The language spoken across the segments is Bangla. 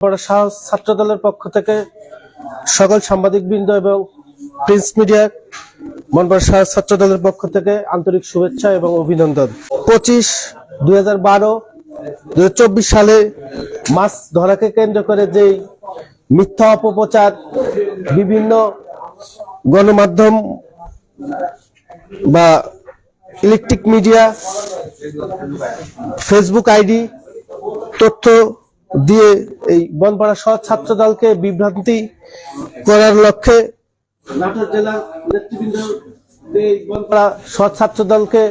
বড় সাহস ছাত্র দলের পক্ষ থেকে সকল সাংবাদিক বৃন্দ এবং প্রিন্স মিডিয়ার মনবর সাহস ছাত্র দলের পক্ষ থেকে আন্তরিক শুভেচ্ছা এবং অভিনন্দন। পঁচিশ দুই হাজার বারো চব্বিশ সালে মাছ ধরাকে কেন্দ্র করে যেই মিথ্যা অপপ্রচার, বিভিন্ন গণমাধ্যম বা ইলেকট্রিক মিডিয়া ফেসবুক আইডি, তথ্য দিয়ে এই বনপাড়া সহ ছাত্র দলকে বিভ্রান্তি করার লক্ষ্যে নাটোর জেলার নেতৃবৃন্দ বনপাড়া সহ ছাত্র দলকে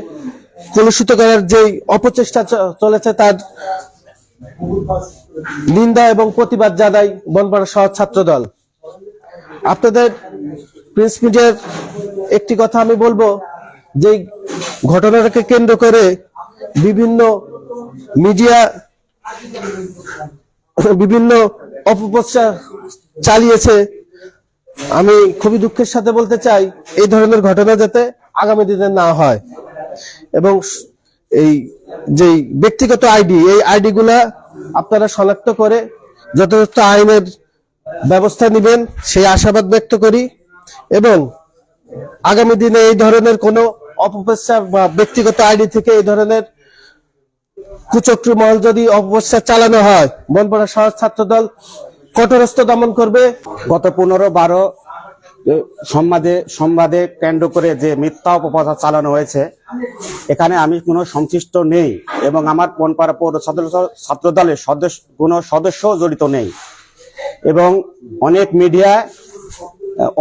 কলুষিত করার যে অপচেষ্টা চলেছে তার নিন্দা এবং প্রতিবাদ জানাই বনপাড়া সহ ছাত্র দল। আপনাদের প্রিন্স মিডিয়ার একটি কথা আমি বলব যে ঘটনাটাকে কেন্দ্র করে বিভিন্ন মিডিয়া বিভিন্ন অপপ্রচার চালিয়েছে। আমি খুবই দুঃখের সাথে বলতে চাই, এই ধরনের ঘটনা যাতে আগামী দিনে না হয়। এবং এই যে ব্যক্তিগত আইডি, এই আইডি গুলা আপনারা শনাক্ত করে যথাযথ আইনের ব্যবস্থা নেবেন, সেই আশাবাদ ব্যক্ত করি। এবং আগামী দিনে এই ধরনের কোনো অপপ্রচার বা ব্যক্তিগত আইডি থেকে এই ধরনের কুচক্রী মহল যদি অপপ্রচার চালানো হয়, বনপাড়া সহজ ছাত্র দল কঠোরস্থ দমন করবে। গত পনেরো বারো সম্বাদে, সংবাদে কেন্দ্র করে যে মিথ্যা অপপ্রচার চালানো হয়েছে, এখানে আমি কোনো সংশ্লিষ্ট নেই এবং আমার পনপাড়া পৌর ছাত্র দলের সদস্য, কোনো সদস্য জড়িত নেই। এবং অনেক মিডিয়া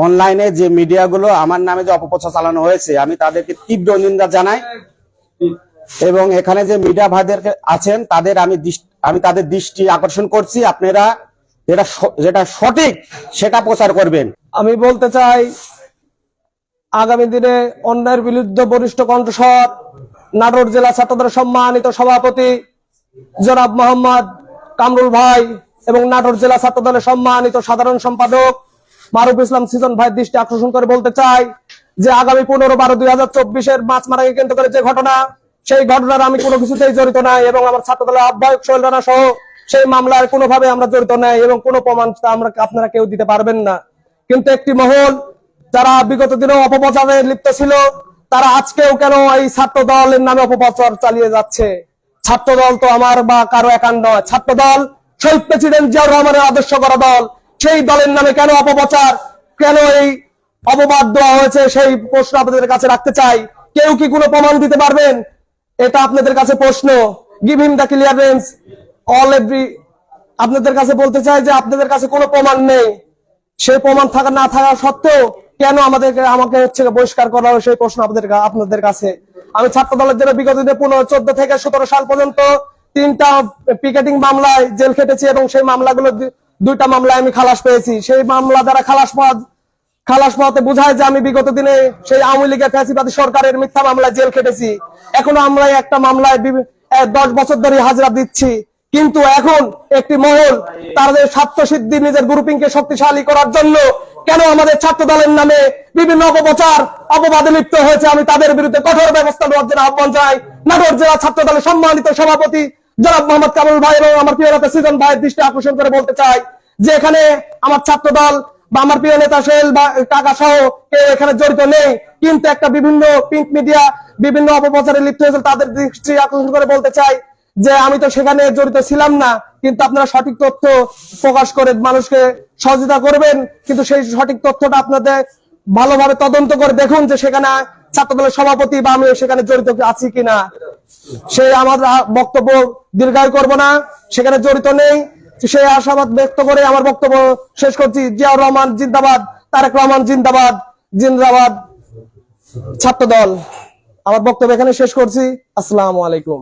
অনলাইনে যে মিডিয়াগুলো আমার নামে যে অপপ্রচার চালানো হয়েছে, আমি তাদেরকে তীব্র নিন্দা জানাই। এবং এখানে যে মিডিয়া ভাইদের আছেন, তাদের আমি আমি তাদের দৃষ্টি আকর্ষণ করছি। আপনারা যেটা যেটা সঠিক সেটা প্রচার করবেন। আমি বলতে চাই, আগামী দিনে অন্যায়ের বিরুদ্ধে বরিষ্ঠ কণ্ঠস্বর, নাটোর জেলা ছাত্রদের সম্মানিত সভাপতি জনাব মোহাম্মদ কামরুল ভাই এবং নাটোর জেলা ছাত্র দলের সম্মানিত সাধারণ সম্পাদক মারুফ ইসলাম সিজন ভাই দৃষ্টি আকর্ষণ করে বলতে চাই যে, আগামী পনেরো বারো দুই হাজার চব্বিশের মাছ মারাকে কেন্দ্র করে যে ঘটনা সেই ঘটনার আমি কোনো কিছুতেই জড়িত নাই এবং আমার ছাত্র দলের আহ্বায়ক সোহেল রানা সহ সেই মামলায় কোনোভাবে আমরা জড়িত নাই এবং কোনো প্রমাণ আমরা আপনারা কেউ দিতে পারবেন না। কিন্তু একটি মহল যারা বিগত দিনে অপপ্রচারে লিপ্ত ছিল, তারা আজকেও কেন এই ছাত্র দলের নামে অপপ্রচার চালিয়ে যাচ্ছে? ছাত্র দল তো আমার বা কারও একান নয়। ছাত্র দল শহীদ প্রেসিডেন্ট জিয়াউর রহমানের আদর্শ করা দল, সেই দলের নামে কেন অপপ্রচার, কেন এই অপবাদ দেওয়া হয়েছে সেই প্রশ্ন আপনাদের কাছে রাখতে চাই। কেউ কি কোনো প্রমাণ দিতে পারবেন? এটা আপনাদের কাছে প্রশ্ন। Give him the clearance all every আপনাদের কাছে বলতে চাই যে আপনাদের কাছে কোনো প্রমাণ নেই। সেই প্রমাণ থাকা না থাকা সত্ত্বেও কেন আমাদেরকে আমাকে হচ্ছে বহিষ্কার করা হয় সেই প্রশ্ন আপনাদের আপনাদের কাছে। আমি ছাত্র দলের জন্য বিগত দিনে পনেরো, চোদ্দ থেকে সতেরো সাল পর্যন্ত তিনটা পিকেটিং মামলায় জেল খেটেছি এবং সেই মামলাগুলো দুইটা মামলায় আমি খালাস পেয়েছি। সেই মামলা দ্বারা খালাস পাওয়া খালাস পাওয়াতে বোঝায় যে আমি বিগত দিনে সেই আওয়ামী লীগের ফ্যাসিবাদী সরকারের মিথ্যা মামলায় জেল খেটেছি। এখনও আমরা একটা মামলায় দশ বছর ধরে হাজিরা দিচ্ছি। কিন্তু এখন একটি মহল তাদের স্বার্থ সিদ্ধি, নিজের গ্রুপিং কে শক্তিশালী করার জন্য কেন আমাদের ছাত্র দলের নামে বিভিন্ন অপপ্রচার, অপবাদে লিপ্ত হয়েছে? আমি তাদের বিরুদ্ধে কঠোর ব্যবস্থা নেওয়ার জন্য আহ্বান জানাই। নাটোর জেলা ছাত্র দলের সম্মানিত সভাপতি জনাব মোহাম্মদ কামরুল ভাই এবং আমার প্রিয় নেতা সিজন ভাইয়ের দৃষ্টি আকর্ষণ করে বলতে চাই যে এখানে আমার ছাত্র দল বা আমার প্রিয় নেতা সোহেল বা টাকা সহ কেউ এখানে জড়িত নেই। কিন্তু একটা বিভিন্ন প্রিন্ট মিডিয়া বিভিন্ন অপপ্রচারে লিপ্ত হয়েছে, তাদের দৃষ্টি আকর্ষণ করে বলতে চাই যে আমি তো সেখানে জড়িত ছিলাম না, কিন্তু আপনারা সঠিক তথ্য প্রকাশ করে মানুষকে সহযোগিতা করবেন। কিন্তু সেই সঠিক তথ্যটা আপনাদের ভালোভাবে তদন্ত করে দেখুন যে সেখানে ছাত্র দলের সভাপতি বা আমি সেখানে জড়িত আছি কিনা। সেই আমার বক্তব্য দীর্ঘায় করব না। সেখানে জড়িত নেই। সেই আশাবাদ ব্যক্ত করে আমার বক্তব্য শেষ করছি। জিয়াউর রহমান জিন্দাবাদ, তারেক রহমান জিন্দাবাদ জিন্দাবাদ ছাত্র দল আমার বক্তব্য এখানে শেষ করছি। আসসালামু আলাইকুম।